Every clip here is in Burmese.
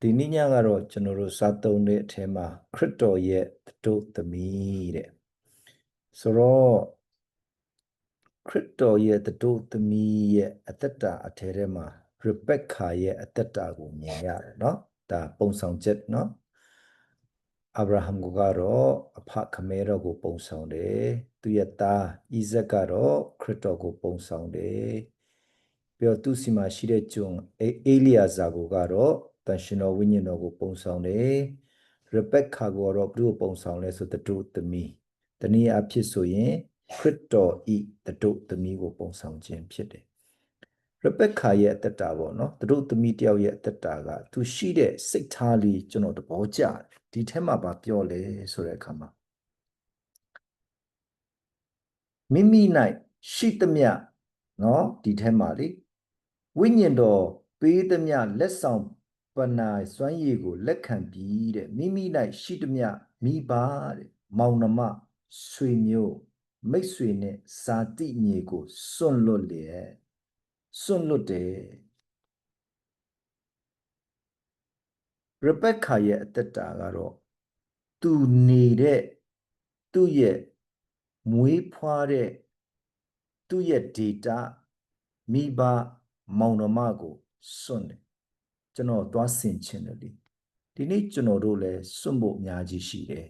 ဒီနေ့ညကတော့ကျွန်တော်တို့စားသုံးတဲ့အထဲမှာခရစ်တော်ရဲ့တို့သမီးတဲ့ဆိုတော့ခရစ်တော်ရဲ့တို့သမီးရဲ့အသက်တာအထဲထဲမှာရီဘက်ခါရဲ့အသက်တာကိုမြင်ရတယ်เนาะဒါပုံဆောင်ချက်เนาะအာဗြဟံကိုကတော့အဖခမဲတော်ကိုပုံဆောင်တယ်သူရဲ့သားဣဇက်ကတော့ခရစ်တော်ကိုပုံဆောင်တယ်ပြီးတော့သူစီမှာရှိတဲ့ကျွန်အေလီယာဇာကိုကတော့ တန်ရှင်တော်ဝိညာဉ်တော်ကိုပုံဆောင်တယ်ရဘက်ခါကိုတော့ဘုရားပုံဆောင်လဲဆိုတတို့သမီးတနည်းအားဖြင့်ဆိုရင်ခရစ်တော်ဤတတို့သမီးကိုပုံဆောင်ခြင်းဖြစ်တယ်ရဘက်ခါရဲ့အတ္တပေါ့နော်တတို့သမီးတယောက်ရဲ့အတ္တကသူရှိတဲ့စိတ်ထားလေးကျွန်တော်သဘောကျတယ်ဒီထဲမှာဘာပြောလဲဆိုတဲ့အခါမှာမိမိ၌ရှိသမျှနော်ဒီထဲမှာလေဝိညာဉ်တော်ပေးသမျှလက်ဆောင် နာစွမ်းရည်ကိုလက်ခံပြီးတဲ့မိမိ၌ရှိသမျှမိဘတဲ့မောင်နှမဆွေမျိုးမိတ်ဆွေနဲ့ဇာတိမြေကိုစွန့်လွတ်လျက်စွန့်လွတ်တယ်ရဘက်ခါရဲ့အသက်တာကတော့သူနေတဲ့သူ့ရဲ့မွေးဖွားတဲ့သူ့ရဲ့ data မိဘမောင်နှမကိုစွန့်တယ် ကျွန်တော်သွားဆင်ချင်တယ်လေဒီနေ့ကျွန်တော်တို့လည်းစွန့်ဖို့အများကြီးရှိတယ်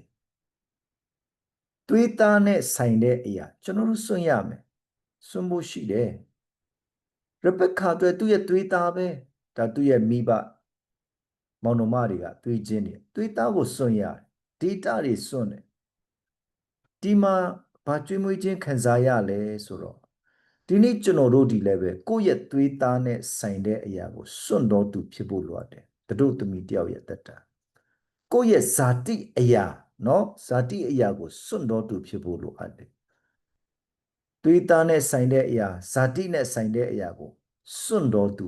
သွေးသားနဲ့ဆိုင်တဲ့အရာကျွန်တော်တို့စွန့်ရမယ်စွန့်ဖို့ရှိတယ်ရဘက်ခါအတွက်သူ့ရဲ့သွေးသားပဲဒါသူ့ရဲ့မိဘမောင်နှမတွေကသွေးချင်းတွေသွေးသားကိုစွန့်ရတယ် data တွေစွန့်တယ်ဒီမှာဘာကျွေးမွေးခြင်းခံစားရလဲဆိုတော့ ဒီနေ့ကျွန်တော်တို့ဒီလည်းပဲကိုယ့်ရဲ့သွေးသားနဲ့ဆိုင်တဲ့အရာကိုစွန့်တော်သူဖြစ်ဖို့လိုအပ်တယ်တတို့သမီးတယောက်ရဲ့တက်တာကိုယ့်ရဲ့ဇာတိအရာနော်ဇာတိအရာကိုစွန့်တော်သူဖြစ်ဖို့လိုအပ်တယ်သွေးသားနဲ့ဆိုင်တဲ့အရာဇာတိနဲ့ဆိုင်တဲ့အရာကိုစွန့်တော်သူ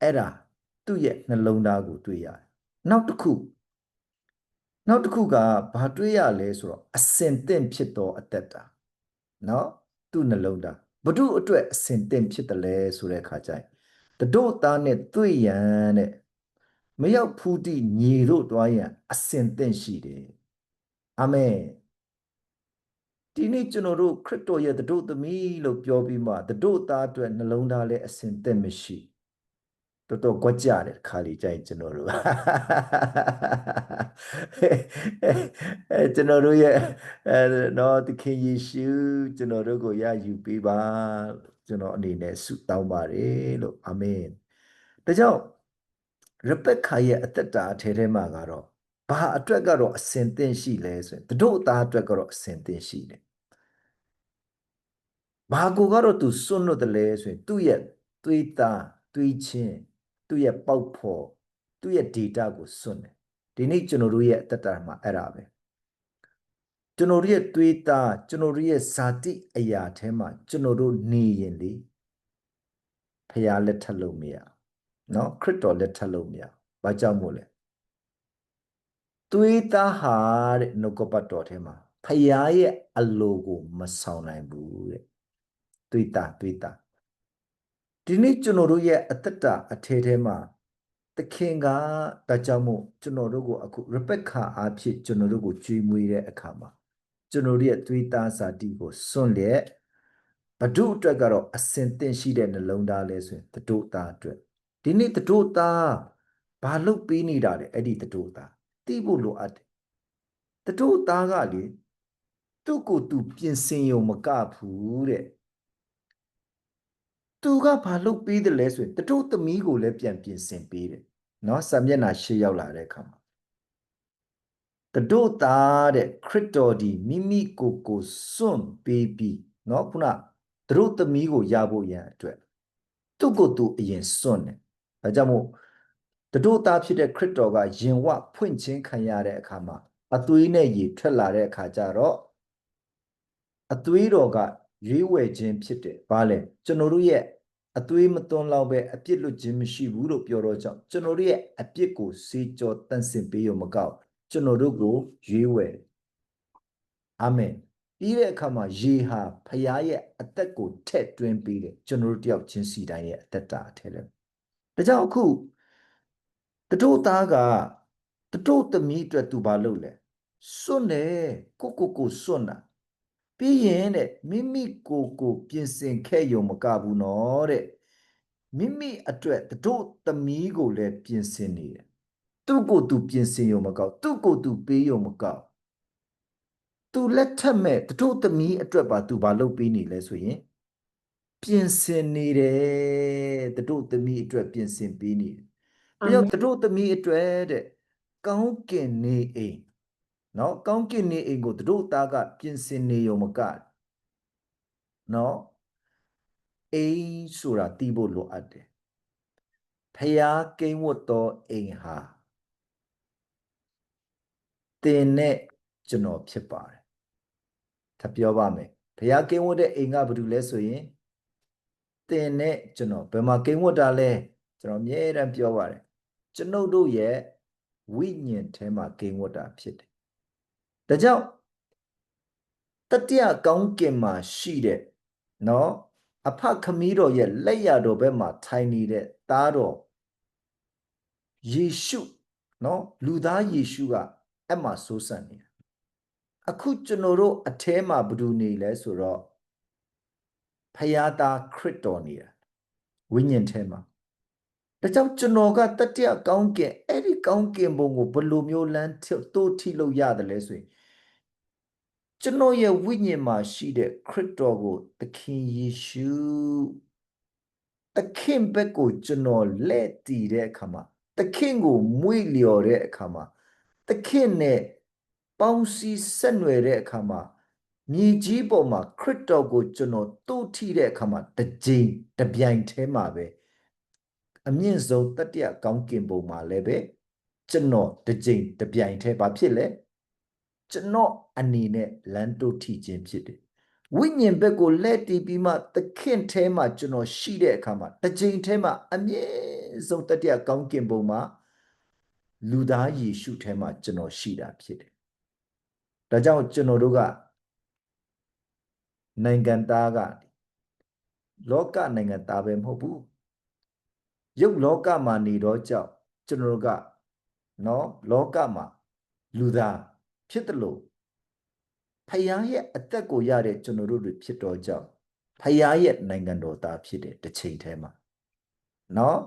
အဲ့ဒါသူ့ရဲ့နှလုံးသားကိုတွေ့ရတယ်နောက်တစ်ခုနောက်တစ်ခုကဘာတွေ့ရလဲဆိုတော့အစင်တင့်ဖြစ်သောအတ္တတာနော် သူ့နှလုံးသားဘု து အတွက်အစင်တင့်ဖြစ်တယ်လဲဆိုတဲ့အခါကျရင်တတို့သားနဲ့တွေ့ရန်တဲ့မရောက်ဖူးတိညီတို့တွားရန်အစင်တင့်ရှိတယ်အာမင်ဒီနေ့ကျွန်တော်တို့ခရစ်တော်ရဲ့တတို့သမီးလို့ပြောပြီးမှတတို့သားအတွက်နှလုံးသားလည်းအစင်တင့်မရှိ တော်တော်ကြွကြတယ်ခါလီကြိုင်ကျွန်တော်တို့အဲကျွန်တော်တို့ရဲ့အဲတော့သခင်ယေရှုကျွန်တော်တို့ကိုရယူပေးပါကျွန်တော်အနေနဲ့ဆုတောင်းပါတယ်လို့အာမင်ဒါကြောင့်ရဘက်ခါရဲ့အသက်တာအထဲထဲမှာကတော့ဘာအတွက်ကတော့အစင်သင့်ရှိလဲဆိုရင်တို့အသားအတွက်ကတော့အစင်သင့်ရှိတယ်ဘာကိုကတော့သူစွန့်လွတ်တယ်လဲဆိုရင်သူ့ရဲ့သွေးသားသွေးချင်း သူ့ရဲ့ပေါက်ဖော်သူ့ရဲ့ data ကိုစွန့်တယ်ဒီနေ့ကျွန်တော်တို့ရဲ့အတ္တမှာအဲ့ဒါပဲကျွန်တော်တို့ရဲ့တွေးတာကျွန်တော်တို့ရဲ့ဇာတိအရာထဲမှာကျွန်တော်တို့နေရင်လေဖရာလက်ထပ်လို့မရနော်ခရစ်တော်လက်ထပ်လို့မရဘာကြောင့်မို့လဲတွေးတာဟာတဲ့နှုတ်ကပတ်တော်ထဲမှာဖရာရဲ့အလိုကိုမဆောင်နိုင်ဘူးတဲ့တွေးတာတွေးတာ ဒီနေ့ကျွန်တော်တို့ရဲ့အသက်တာအထဲထဲမှာသခင်ကဒါကြောင့်မို့ကျွန်တော်တို့ကိုအခုရဘက်ခါအားဖြင့်ကျွန်တော်တို့ကိုကြွေးမွေးတဲ့အခါမှာကျွန်တော်တို့ရဲ့သွေးသားဇာတိကိုစွန့်လက်ဘဒုအတွက်ကတော့အစင်သင့်ရှိတဲ့နှလုံးသားလဲဆိုရင်တတို့သားအတွက်ဒီနေ့တတို့သားဘာလုပ်ပေးနေတာလဲအဲ့ဒီတတို့သားသိဖို့လိုအပ်တယ်တတို့သားကလေသူ့ကိုယ်သူပြင်ဆင်ရုံမကဘူးတဲ့ သူကဘာလုပ်ပေးတယ်လဲဆိုရင်တတို့သမီးကိုလည်းပြန်ပြင်ဆင်ပေးတယ်နော်စာမျက်နှာရှေ့ရောက်လာတဲ့အခါမှာတတို့သားတဲ့ခရစ်တော်ဒီမိမိကိုယ်ကိုစွန့်ပေးပြီးနော်ခုနတတို့သမီးကိုရဖို့ရန်အတွက်သူ့ကိုယ်သူအရင်စွန့်တယ်ဒါကြောင့်မို့တတို့သားဖြစ်တဲ့ခရစ်တော်ကယင်ဝဖွင့်ခြင်းခံရတဲ့အခါမှာအသွေးနဲ့ရေထွက်လာတဲ့အခါကျတော့အသွေးတော်က ရွေးဝယ်ခြင်းဖြစ်တယ်။ဘာလဲကျွန်တော်တို့ရဲ့အသွေးမသွန်းလောက်ပဲအပြစ်လွတ်ခြင်းမရှိဘူးလို့ပြောတော့ကြောင့်ကျွန်တော်တို့ရဲ့အပြစ်ကိုစေကြောတန့်စင်ပေးရမကောက်ကျွန်တော်တို့ကိုရွေးဝယ်အာမင်ပြီးတဲ့အခါမှာယေဟာဖခင်ရဲ့အသက်ကိုထက်တွင်းပေးတယ်ကျွန်တော်တို့တယောက်ချင်းစီတိုင်းရဲ့အသက်တာအထဲလဲဒါကြောင့်အခုတတို့သားကတတို့သမီးအတွက်သူဘာလုပ်လဲစွန့်တယ်ကိုကိုကိုစွန့်တာ ပြီးရင်တဲ့မိမိကိုကိုပြင်ဆင်ခဲ့ရုံမကဘူးနော်တဲ့မိမိအတွက်တတို့သမီးကိုလည်းပြင်ဆင်နေတယ်သူ့ကိုသူပြင်ဆင်ရုံမကောက်သူ့ကိုသူပေးရုံမကောက်သူလက်ထက်မဲ့တတို့သမီးအတွက်ပါသူဘာလုပ်ပေးနေလဲဆိုရင်ပြင်ဆင်နေတယ်တတို့သမီးအတွက်ပြင်ဆင်ပေးနေတယ်ပြီးတော့သူတို့သမီးအတွက်တဲ့ကောင်းကင်နေအိမ် နော်ကောင်းကင်နေအိမ်ကိုသူတို့သားကပြင်ဆင်နေရုံမကနော်အိမ်ဆိုတာတီးဖို့လိုအပ်တယ်ဖျားကိန်းဝတ်တော်အိမ်ဟာတင်နဲ့ကျွန်တော်ဖြစ်ပါတယ်ထပ်ပြောပါမယ်ဖျားကိန်းဝတ်တဲ့အိမ်ကဘာလို့လဲဆိုရင်တင်နဲ့ကျွန်တော်ဘယ်မှာကိန်းဝတ်တာလဲကျွန်တော်အမြဲတမ်းပြောပါတယ်ကျွန်ုပ်တို့ရဲ့ဝိညာဉ်ထဲမှာကိန်းဝတ်တာဖြစ်တယ် ဒါကြောင့်တတိယကောင်းကင်မှာရှိတဲ့နော်အဖခမီးတော်ရဲ့လက်ရတော်ဘက်မှာထိုင်နေတဲ့သားတော်ယေရှုနော်လူသားယေရှုကအဲ့မှာစိုးစံနေတာအခုကျွန်တော်တို့အထဲမှာဘယ်သူနေလဲဆိုတော့ဖယားသားခရစ်တော်နေတာဝိညာဉ်ထဲမှာဒါကြောင့်ကျွန်တော်ကတတိယကောင်းကင်အဲ့ဒီကောင်းကင်ဘုံကိုဘယ်လိုမျိုးလမ်းတိုးထိလို့ရတယ်လဲဆိုရင် ကျွန်တော်ရဲ့ဝိညာဉ်မှာရှိတဲ့ခရစ်တော်ကိုသခင်ယေရှုသခင်ဘက်ကိုကျွန်တော်လက်တည်တဲ့အခါမှာသခင်ကိုမွေ့လျော်တဲ့အခါမှာသခင်နဲ့ပေါင်းစည်းဆက်နွယ်တဲ့အခါမှာမြေကြီးပေါ်မှာခရစ်တော်ကိုကျွန်တော်တိုးထိတဲ့အခါမှာတစ်ကြိမ်တစ်ပြိုင်တည်းမှာပဲအမြင့်ဆုံးတတိယကောင်းကင်ဘုံမှာလည်းပဲကျွန်တော်တစ်ကြိမ်တစ်ပြိုင်တည်းဘာဖြစ်လဲ ကျွန်တော်အနေနဲ့လမ်းတို့ထိခြင်းဖြစ်တယ်ဝိညာဉ်ဘက်ကိုလက်တီးပြီးမှသခင်ထဲမှာကျွန်တော်ရှိတဲ့အခါမှာတစ်ကြိမ်ထဲမှာအမြင့်ဆုံးတတိယကောင်းကင်ဘုံမှာလူသားယေရှုထဲမှာကျွန်တော်ရှိတာဖြစ်တယ်ဒါကြောင့်ကျွန်တော်တို့ကနိုင်ငံသားကလောကနိုင်ငံသားပဲမဟုတ်ဘူးရုပ်လောကမှာနေတော့ကြောင့်ကျွန်တော်တို့ကနော်လောကမှာလူသား ဖြစ်တယ်လို့ဖယားရဲ့အသက်ကိုရတဲ့ကျွန်တော်တို့တွေဖြစ်တော့ကြောင့်ဖယားရဲ့နိုင်ငံတော်သားဖြစ်တဲ့တစ်ချိန်တည်းမှာနော်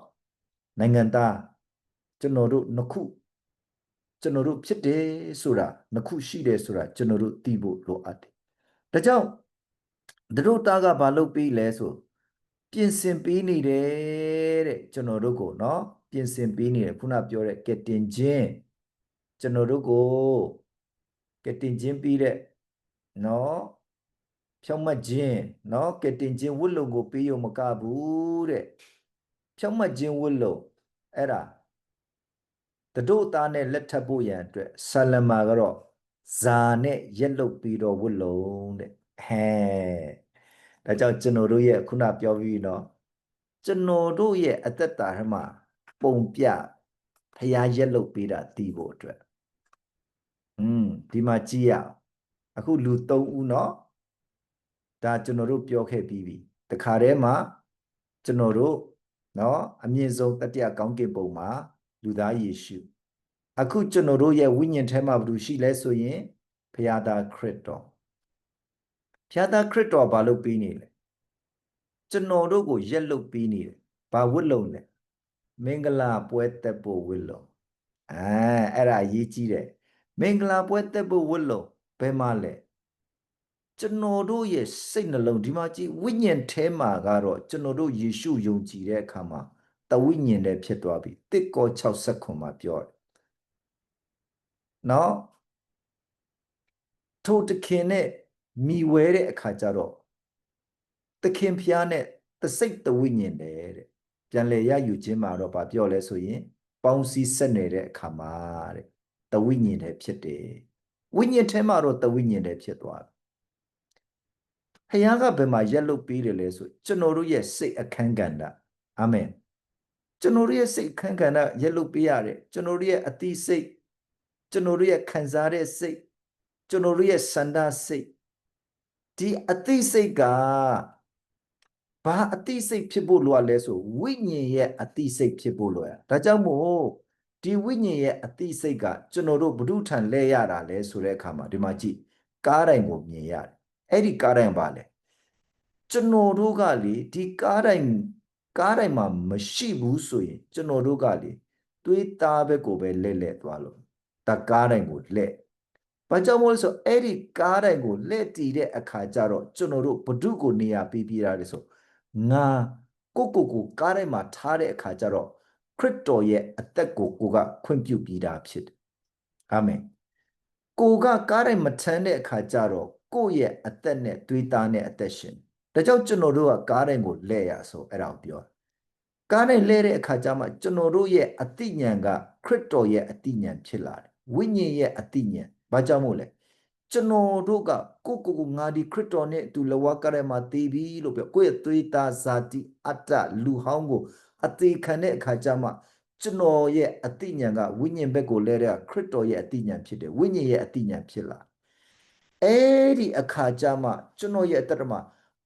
နိုင်ငံသားကျွန်တော်တို့နှစ်ခုကျွန်တော်တို့ဖြစ်တယ်ဆိုတာနှစ်ခုရှိတယ်ဆိုတာကျွန်တော်တို့သိဖို့လိုအပ်တယ်ဒါကြောင့်တို့သားကဘာလုပ်ပြီးလဲဆိုပြင်ဆင်ပေးနေတယ်တဲ့ကျွန်တော်တို့ကိုเนาะပြင်ဆင်ပေးနေတယ်ခုနပြောတဲ့ကက်တင်ချင်းကျွန်တော်တို့ကို ကတင်ချင်းပြီးတဲ့နော်ဖြောင့်မတ်ခြင်းနော်ကတင်ချင်းဝတ်လုံကိုပေးရုံမကဘူးတဲ့ဖြောင့်မတ်ခြင်းဝတ်လုံအဲ့ဒါတတို့သားနဲ့လက်ထပ်ဖို့ရန်အတွက်ဆလမာကတော့ဇာနဲ့ရက်လုတ်ပြီးတော့ဝတ်လုံတဲ့ဟဲဒါကြောင့်ကျွန်တော်တို့ရဲ့ခုနပြောပြီးနော်ကျွန်တော်တို့ရဲ့အသက်တာမှာပုံပြဖရားရက်လုတ်ပေးတာတည်ဖို့အတွက် อืมဒီမှာကြည့်ရအောင်အခုလူ3ဦးเนาะဒါကျွန်တော်တို့ပြောခဲ့ပြီးပြီတခါတည်းမှာကျွန်တော်တို့เนาะအမြင့်ဆုံးတတိယကောင်းကင်ဘုံမှာလူသားယေရှုအခုကျွန်တော်တို့ရဲ့ဝိညာဉ်ထဲမှာဘာလို့ရှိလဲဆိုရင်ဖျားသားခရစ်တော်ဖျားသားခရစ်တော်ဘာလို့ပြီးနေလဲကျွန်တော်တို့ကိုရက်လုတ်ပြီးနေတယ်ဘာဝတ်လုံလဲမင်္ဂလာပွဲတက်ဖို့ဝတ်လုံအဲအဲ့ဒါရေးကြည့်တယ် မင်္ဂလာပွဲတက်ဖို့ဝတ်လုံဘယ်မှာလဲကျွန်တော်တို့ရဲ့စိတ်နှလုံးဒီမှာကြည့်ဝိညာဉ်ထဲမှာကတော့ကျွန်တော်တို့ယေရှုယုံကြည်တဲ့အခါမှာတဝိညာဉ်နဲ့ဖြစ်သွားပြီတစ်ကော60ခွန်မှာပြောတယ်နော်ထိုတခင်နဲ့မိဝဲတဲ့အခါကျတော့သခင်ဖျားနဲ့တစိတ်တဝိညာဉ်တယ်တဲ့ပြန်လေရယူခြင်းမှာတော့ဗာပြောလဲဆိုရင် ပေါင်းစည်းဆက်နေတဲ့အခါမှာတဲ့ တဝိညာဉ်တယ်ဖြစ်တယ်ဝိညာဉ်ထဲမှာတော့တဝိညာဉ်တယ်ဖြစ်သွားတယ်ဖျားကဘယ်မှာရက်လုတ်ပေးတယ်လဲဆိုကျွန်တော်တို့ရဲ့စိတ်အခန်းကဏ္ဍအာမင်ကျွန်တော်တို့ရဲ့စိတ်အခန်းကဏ္ဍရက်လုတ်ပေးရတယ်ကျွန်တော်တို့ရဲ့အတိစိတ်ကျွန်တော်တို့ရဲ့ခံစားတဲ့စိတ်ကျွန်တော်တို့ရဲ့စန္ဒစိတ်ဒီအသိစိတ်ကဘာအသိစိတ်ဖြစ်ဖို့လိုရလဲဆိုဝိညာဉ်ရဲ့အသိစိတ်ဖြစ်ဖို့လိုရဒါကြောင့်မို့ ဒီဝိညာဉ်ရဲ့အသိစိတ်ကကျွန်တော်တို့ဘုဒ္ဓထံလဲရတာလဲဆိုတဲ့အခါမှာဒီမှာကြည့်ကားတိုင်းကိုမြင်ရတယ်အဲ့ဒီကားတိုင်းပါလဲကျွန်တော်တို့ကလေဒီကားတိုင်းကားတိုင်းမှာမရှိဘူးဆိုရင်ကျွန်တော်တို့ကလေသွေးသားဘက်ကိုပဲလဲ့လဲ့သွားလို့တကားတိုင်းကိုလဲ့ဘာကြောင့်မို့လဲဆိုအဲ့ဒီကားတိုင်းကိုလဲ့တည်တဲ့အခါကျတော့ကျွန်တော်တို့ဘုဒ္ဓကိုနေရာပေးပြရတယ်ဆိုငါကိုကိုကိုကားတိုင်းမှာထားတဲ့အခါကျတော့ ခရစ်တော်ရဲ့အသက်ကိုကိုကခွင့်ပြုပြီးတာဖြစ်တယ်အာမင်ကိုကကားတိုင်းမထမ်းတဲ့အခါကျတော့ကိုယ့်ရဲ့အသက်နဲ့သွေးသားနဲ့အသက်ရှင်ဒါကြောင့်ကျွန်တော်တို့ကကားတိုင်းကိုလဲ့ရဆိုအဲ့ဒါကိုပြောကားတိုင်းလဲတဲ့အခါကျမှကျွန်တော်တို့ရဲ့အတိညာဏ်ကခရစ်တော်ရဲ့အတိညာဏ်ဖြစ်လာတယ်ဝိညာဉ်ရဲ့အတိညာဏ်ဘာကြောင့်မို့လဲကျွန်တော်တို့ကကိုကိုကိုငါဒီခရစ်တော်နဲ့အတူလဝကရဲမှာတည်ပြီလို့ပြောကိုယ့်ရဲ့သွေးသားဇာတိအတ္တလူဟောင်းကို အသေးခံတဲ့အခါကျမှကျွန်တော်ရဲ့အတိညာဏ်ကဝိညာဉ်ဘက်ကိုလဲတဲ့ခရစ်တော်ရဲ့အတိညာဏ်ဖြစ်တယ်ဝိညာဉ်ရဲ့အတိညာဏ်ဖြစ်လာအဲ့ဒီအခါကျမှကျွန်တော်ရဲ့အတ္တမှာ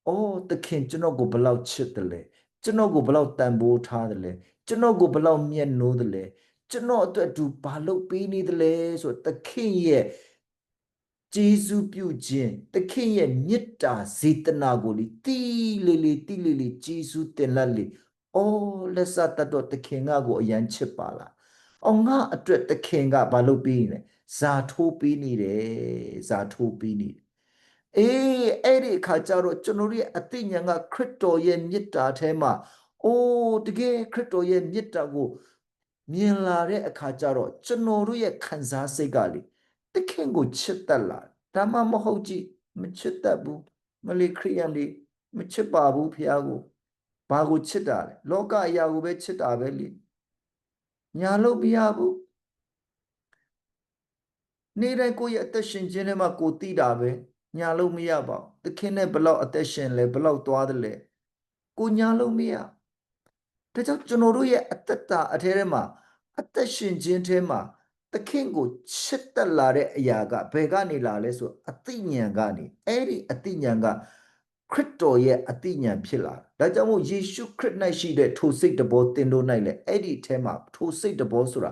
အော်သခင်ကျွန်တော်ကိုဘယ်လောက်ချစ်တယ်လဲကျွန်တော်ကိုဘယ်လောက်တန်ဖိုးထားတယ်လဲကျွန်တော်ကိုဘယ်လောက်မြတ်နိုးတယ်လဲကျွန်တော်အတွက်သူဘာလုပ်ပေးနေတယ်လဲဆိုသခင်ရဲ့ကျေးဇူးပြုခြင်းသခင်ရဲ့မေတ္တာစေတနာကိုလေတီးလေလေတီးလေလေကျေးဇူးတင်လက်လေ အော်လက်စတတ်တော့သခင်ကကိုအရန်ချစ်ပါလားအောင်ငါအတွက်သခင်ကဘာလုပ်ပေးနေလဲဇာထိုးပေးနေတယ်ဇာထိုးပေးနေတယ်အေးအဲ့ဒီအခါကျတော့ကျွန်တော်ရဲ့အသိဉာဏ်ကခရစ်တော်ရဲ့မေတ္တာထဲမှာအိုးတကယ်ခရစ်တော်ရဲ့မေတ္တာကိုမြင်လာတဲ့အခါကျတော့ကျွန်တော်တို့ရဲ့ခံစားစိတ်ကလေတခင်ကိုချစ်တတ်လာဒါမှမဟုတ်ကြည့်မချစ်တတ်ဘူးမလီခရိယန်တွေမချစ်ပါဘူးဖះကို ဘာကိုချစ်တာလဲလောကအရာကိုပဲချစ်တာပဲလေညာလို့မရဘူးနေ့တိုင်းကိုယ့်ရဲ့အသက်ရှင်ခြင်းထဲမှာကိုသိတာပဲညာလို့မရပါဘူးသခင်နဲ့ဘလောက်အသက်ရှင်လဲဘလောက်သွားတယ်လဲကိုညာလို့မရဒါကြောင့်ကျွန်တော်တို့ရဲ့အသက်တာအထဲထဲမှာအသက်ရှင်ခြင်းထဲမှာသခင်ကိုချစ်တက်လာတဲ့အရာကဘယ်ကနေလာလဲဆိုအသိဉာဏ်ကနေအဲ့ဒီအသိဉာဏ်က ခရစ်တော်ရဲ့အသိဉာဏ်ဖြစ်လာဒါကြောင့်မို့ယေရှုခရစ်၌ရှိတဲ့ထိုစိတ်တဘောတင်တို့၌လည်းအဲ့ဒီအထဲမှာထိုစိတ်တဘောဆိုတာ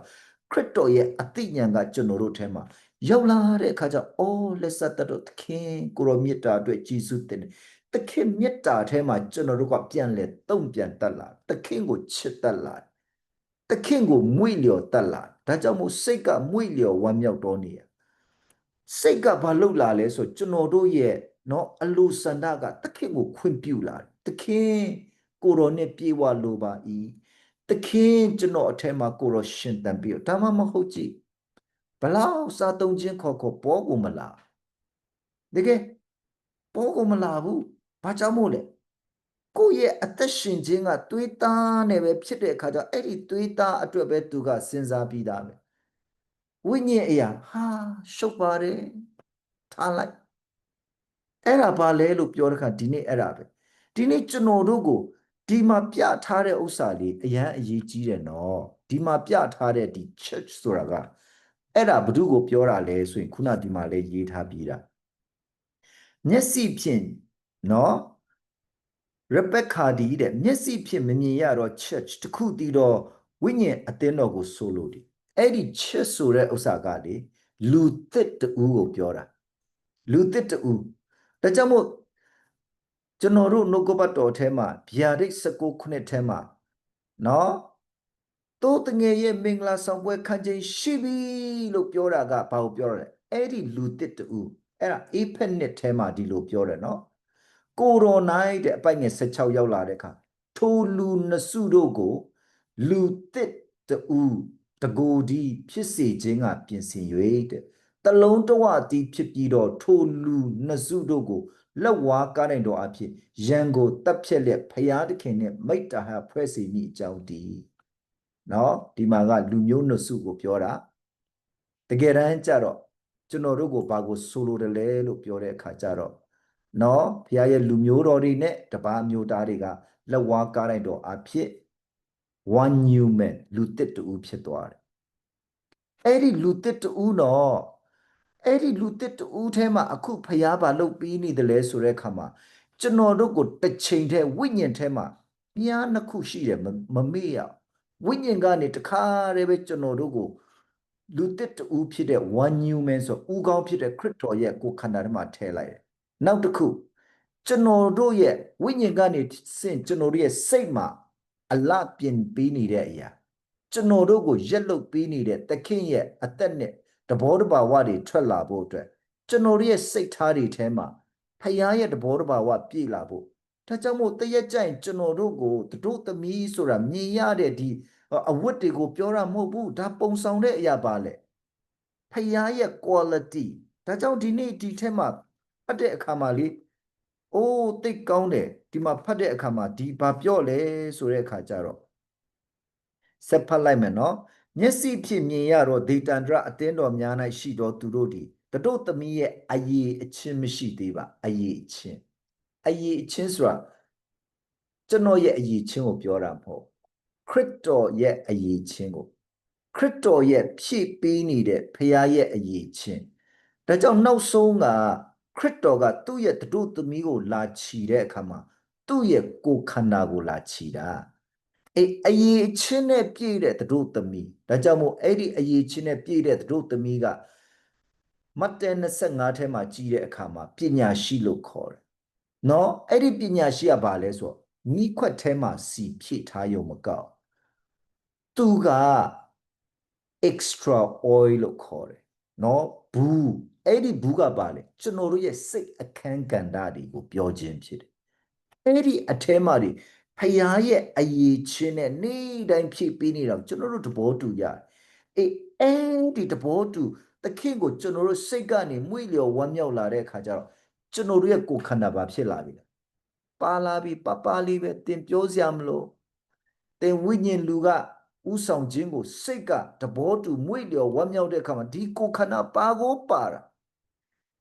ခရစ်တော်ရဲ့အသိဉာဏ်ကကျွန်တော်တို့ထဲမှာရောက်လာတဲ့အခါကျအော်လက်ဆက်တော်သခင်ကိုရောမြတ်တာအတွက်ကြည်စုတင်တယ်သခင်မြတ်တာထဲမှာကျွန်တော်တို့ကပြန်လဲတုံ့ပြန်တတ်လာသခင်ကိုချစ်တတ်လာသခင်ကိုမွေ့လျော်တတ်လာဒါကြောင့်မို့စိတ်ကမွေ့လျော်ဝမ်းမြောက်တော်နေရစိတ်ကဘာလုပ်လာလဲဆိုကျွန်တော်တို့ရဲ့ နော်အလိုဆန္ဒကသခင်ကိုခွင့်ပြုလာတယ်သခင်ကိုတော်နဲ့ပြေဝလိုပါ၏သခင်ကျွန်တော်အထက်မှာကိုတော်ရှင်သန်ပြီးတော့ဒါမှမဟုတ်ကြည်ဘလောက်စားသုံးခြင်းခေါ်ခေါ်ပေါ်ကိုမလာတကယ်ပေါ်ကိုမလာဘူးဘာကြောင့်မို့လဲကိုယ့်ရဲ့အသက်ရှင်ခြင်းကတွေးသားနဲ့ပဲဖြစ်တဲ့အခါကျတော့အဲ့ဒီတွေးသားအတွက်ပဲသူကစဉ်းစားပြီးသားပဲဝိညာဉ်အရာဟာရှုပ်ပါတယ်ထားလိုက် အဲ့ဒါဘာလဲလို့ပြောတဲ့ခါဒီနေ့အဲ့ဒါပဲဒီနေ့ကျွန်တော်တို့ကိုဒီမှာပြထားတဲ့ဥစ္စာလေးအရန်အရေးကြီးတယ်နော်ဒီမှာပြထားတဲ့ဒီ church ဆိုတာကအဲ့ဒါဘု து ကိုပြောတာလဲဆိုရင်ခုနဒီမှာလဲရေးထားပြီးတာမျက်စိဖြင့်နော်ရဘက်ခါဒီတဲ့မျက်စိဖြင့်မမြင်ရတော့ church တခုတည်တော့ဝိညာဉ်အသင်းတော်ကိုဆိုလို့ဒီအဲ့ဒီ church ဆိုတဲ့ဥစ္စာကလေလူသစ်တူကိုပြောတာလူသစ်တူ ဒါကြောင့်မို့ကျွန်တော်တို့နှုတ်ကပတ်တော်ထဲမှာဗျာဒိတ်16ခုနှစ်ထဲမှာနော်တိုးတငယ်ရဲ့မင်္ဂလာဆောင်ပွဲခံချိန်ရှိပြီလို့ပြောတာကဘာကိုပြောရလဲအဲ့ဒီလူသစ်တူအဲ့ဒါအေဖက်နှစ်ထဲမှာဒီလိုပြောတယ်နော်ကိုရိုနိုင်တဲ့အပိုက်ငယ်16ရောက်လာတဲ့အခါထိုလူနှစုတို့ကို လူသစ်တူတကိုဒီဖြစ်စေခြင်းကပြင်ဆင်၍တဲ့ တလုံးတဝတီးဖြစ်ပြီးတော့ထိုလူနှစုတို့ကိုလက်ဝါးကားနိုင်တော်အဖြစ်ရန်ကိုတပ်ဖြက်လက်ဖျားသခင်နဲ့မိတ္တာဟဖွဲ့စီမိအကြောင်းဒီနော်ဒီမှာကလူမျိုးနှစုကိုပြောတာတကယ်တမ်းကျတော့ကျွန်တော်တို့ကိုဘာကိုဆိုလိုတယ်လဲလို့ပြောတဲ့အခါကျတော့နော်ဘုရားရဲ့လူမျိုးတော်တွေနဲ့တပါးမျိုးသားတွေကလက်ဝါးကားလိုက်တော်အဖြစ် one new man လူတစ်တူဖြစ်သွားတယ်အဲ့ဒီလူတစ်တူတော့ အဲ့ဒီလူတစ်တူထဲမှာအခုဖျားပါလုတ်ပြီးနေတယ်လဲဆိုတဲ့အခါမှာကျွန်တော်တို့ကိုတစ်ချိန်တည်းဝိညာဉ်ထဲမှာမြားနှစ်ခုရှိတယ်မမေ့ရဝိညာဉ်ကနေတခါတည်းပဲကျွန်တော်တို့ကိုလူတစ်တူဖြစ်တဲ့ one new man ဆိုဦးကောင်းဖြစ်တဲ့ခရစ်တော်ရဲ့ကိုယ်ခန္ဓာထဲမှာထည့်လိုက်တယ်နောက်တစ်ခုကျွန်တော်တို့ရဲ့ဝိညာဉ်ကနေစင်ကျွန်တော်တို့ရဲ့စိတ်မှာအလပြင်ပေးနေတဲ့အရာကျွန်တော်တို့ကိုရက်လုတ်ပေးနေတဲ့သခင်ရဲ့အသက်နဲ့ တဘောတဘာဝတွေထွက်လာဖို့အတွက်ကျွန်တော်တို့ရဲ့စိတ်ထားတွေထဲမှာဖခင်ရဲ့တဘောတဘာဝပြည့်လာဖို့ဒါကြောင့်မို့တရက်ကြိုင်ကျွန်တော်တို့ကိုတို့သမီးဆိုတာမြင်ရတဲ့ဒီအဝတ်တွေကိုပြောတာမဟုတ်ဘူးဒါပုံဆောင်တဲ့အရာပါလေဖခင်ရဲ့ quality ဒါကြောင့်ဒီနေ့ဒီထဲမှာဖတ်တဲ့အခါမှာလေအိုးသိကောင်းတယ်ဒီမှာဖတ်တဲ့အခါမှာဒီဘာပြောလဲဆိုတဲ့အခါကျတော့ဆက်ဖတ်လိုက်မယ်နော် မျက်စိဖြင့်မြင်ရတော့ဒေတန္တရအတင်းတော်များ၌ရှိတော်သူတို့သည်တတို့သမီးရဲ့အရေးအချင်းမရှိသေးပါအရေးအချင်းအရေးအချင်းဆိုတာကျွန်တော်ရဲ့အရေးချင်းကိုပြောတာမဟုတ်ခရစ်တော်ရဲ့အရေးချင်းကိုခရစ်တော်ရဲ့ဖြည့်ပေးနေတဲ့ဖခင်ရဲ့အရေးချင်းဒါကြောင့်နောက်ဆုံးကခရစ်တော်ကသူ့ရဲ့တို့သမီးကိုလာချီတဲ့အခါမှာသူ့ရဲ့ကိုယ်ခန္ဓာကိုလာချီတာ အေးအရေးချင်းနဲ့ပြည့်တဲ့တို့သမီးဒါကြောင့်မို့အဲ့ဒီအရေးချင်းနဲ့ပြည့်တဲ့တို့သမီးကမတ်တဲ25ထဲမှာကြည်တဲ့အခါမှာပညာရှိလို့ခေါ်တယ်။နော်အဲ့ဒီပညာရှိကဘာလဲဆိုတော့မိခွက်ထဲမှာစီဖြည့်ထားရုံမကောက်သူက extra oil လို့ခေါ်တယ်။နော်ဘူးအဲ့ဒီဘူးကဘာလဲကျွန်တော်တို့ရဲ့စိတ်အခန်းကဏ္ဍတွေကိုပြောခြင်းဖြစ်တယ်။အဲ့ဒီအထဲမှာဒီ ဖယားရဲ့အရေးချင်းနဲ့နေ့တိုင်းဖြည့်ပေးနေတော့ကျွန်တော်တို့သဘောတူရတယ်။အေးအဲ့ဒီသဘောတူသခင်ကိုကျွန်တော်တို့စိတ်ကနေမွေ့လျော်ဝမ်းမြောက်လာတဲ့အခါကျတော့ကျွန်တော်တို့ရဲ့ကိုယ်ခန္ဓာပါဖြစ်လာပြီလားပါလာပြီပပလေးပဲတင်ပြောစရာမလိုတင်ဝိညာဉ်လူကဥဆောင်ခြင်းကိုစိတ်ကသဘောတူမွေ့လျော်ဝမ်းမြောက်တဲ့အခါမှာဒီကိုယ်ခန္ဓာပါကိုပါတာ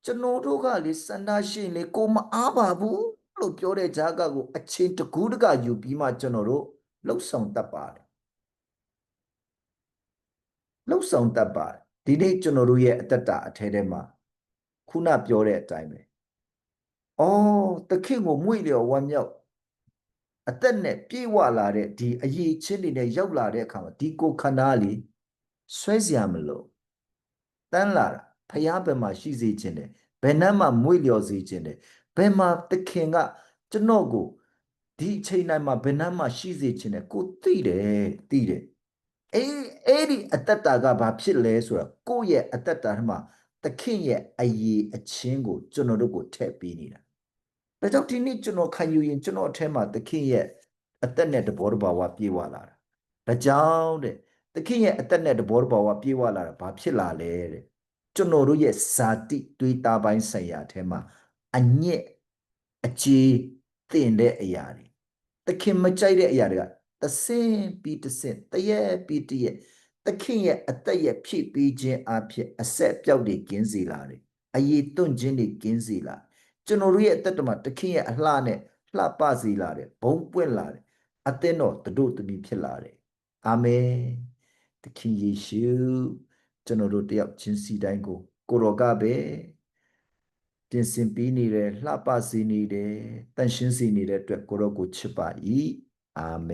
ကျွန်တော်တို့ကလေစန္ဒရှိလေကိုမအားပါဘူး လို့ပြောတဲ့ဂျာကကိုအချင်းတကူးတကယူပြီးမှကျွန်တော်တို့လှုပ်ဆောင်တတ်ပါတယ်လှုပ်ဆောင်တတ်ပါတယ်ဒီနေ့ကျွန်တော်တို့ရဲ့အတ္တအထဲထဲမှာခုနပြောတဲ့အတိုင်းပဲ။အော်သခင်ကိုမွေ့လျော်ဝမ်းမြောက်အသက်နဲ့ပြေဝလာတဲ့ဒီအရေးချင်းတွေနဲ့ရောက်လာတဲ့အခါမှာဒီကိုခန္ဓာလေးဆွဲเสียမလို့တန်းလာတာဖျားဘယ်မှာရှိစေခြင်းတယ်ဘယ်နှမ်းမှမွေ့လျော်စေခြင်းတယ် ဘယ်မှာသခင်ကကျွန်တော်ကိုဒီအချိန်တိုင်းမှာဘယ်နှမ်းမှရှိစေခြင်းတယ်ကိုသိတယ်သိတယ်အေးအဲ့ဒီအတ္တတာကဘာဖြစ်လဲဆိုတော့ကိုယ့်ရဲ့အတ္တတာမှာသခင်ရဲ့အရေးအချင်းကိုကျွန်တော်တို့ကိုထည့်ပေးနေတာဒါကြောင့်ဒီနေ့ကျွန်တော်ခံယူရင်ကျွန်တော်အထက်မှာသခင်ရဲ့အသက်နဲ့တဘောတဘာဝပြေဝလာတာဒါကြောင့်တဲ့သခင်ရဲ့အသက်နဲ့တဘောတဘာဝပြေဝလာတာဘာဖြစ်လာလဲတဲ့ကျွန်တော်တို့ရဲ့ဇာတိတွေးသားပိုင်းဆိုင်ရာအထက်မှာ အညစ်အကြေးတင်တဲ့အရာတွေသခင်မကြိုက်တဲ့အရာတွေကတဆင်ပြီးတဆင်တရက်ပြီးတရက်သခင်ရဲ့အသက်ရဲ့ဖြည့်ပေးခြင်းအဖြစ်အဆက်ပြောက်တွေကင်းစေလာတယ်အရေးသွန့်ခြင်းတွေကင်းစေလာကျွန်တော်တို့ရဲ့အသက်တမှာသခင်ရဲ့အလှနဲ့လှပစေလာတယ်ဘုံပွင့်လာတယ်အသင်းတော်တို့တမီဖြစ်လာတယ်အာမင်သခင်ယေရှုကျွန်တော်တို့တယောက်ချင်းစီတိုင်းကိုကိုရောကပဲ ပြင်ဆင်ပေးနေတယ်လှပစေနေတယ်တန်ရှင်းစေနေတဲ့အတွက်ကိုရောကိုချစ်ပါ၏အာမင်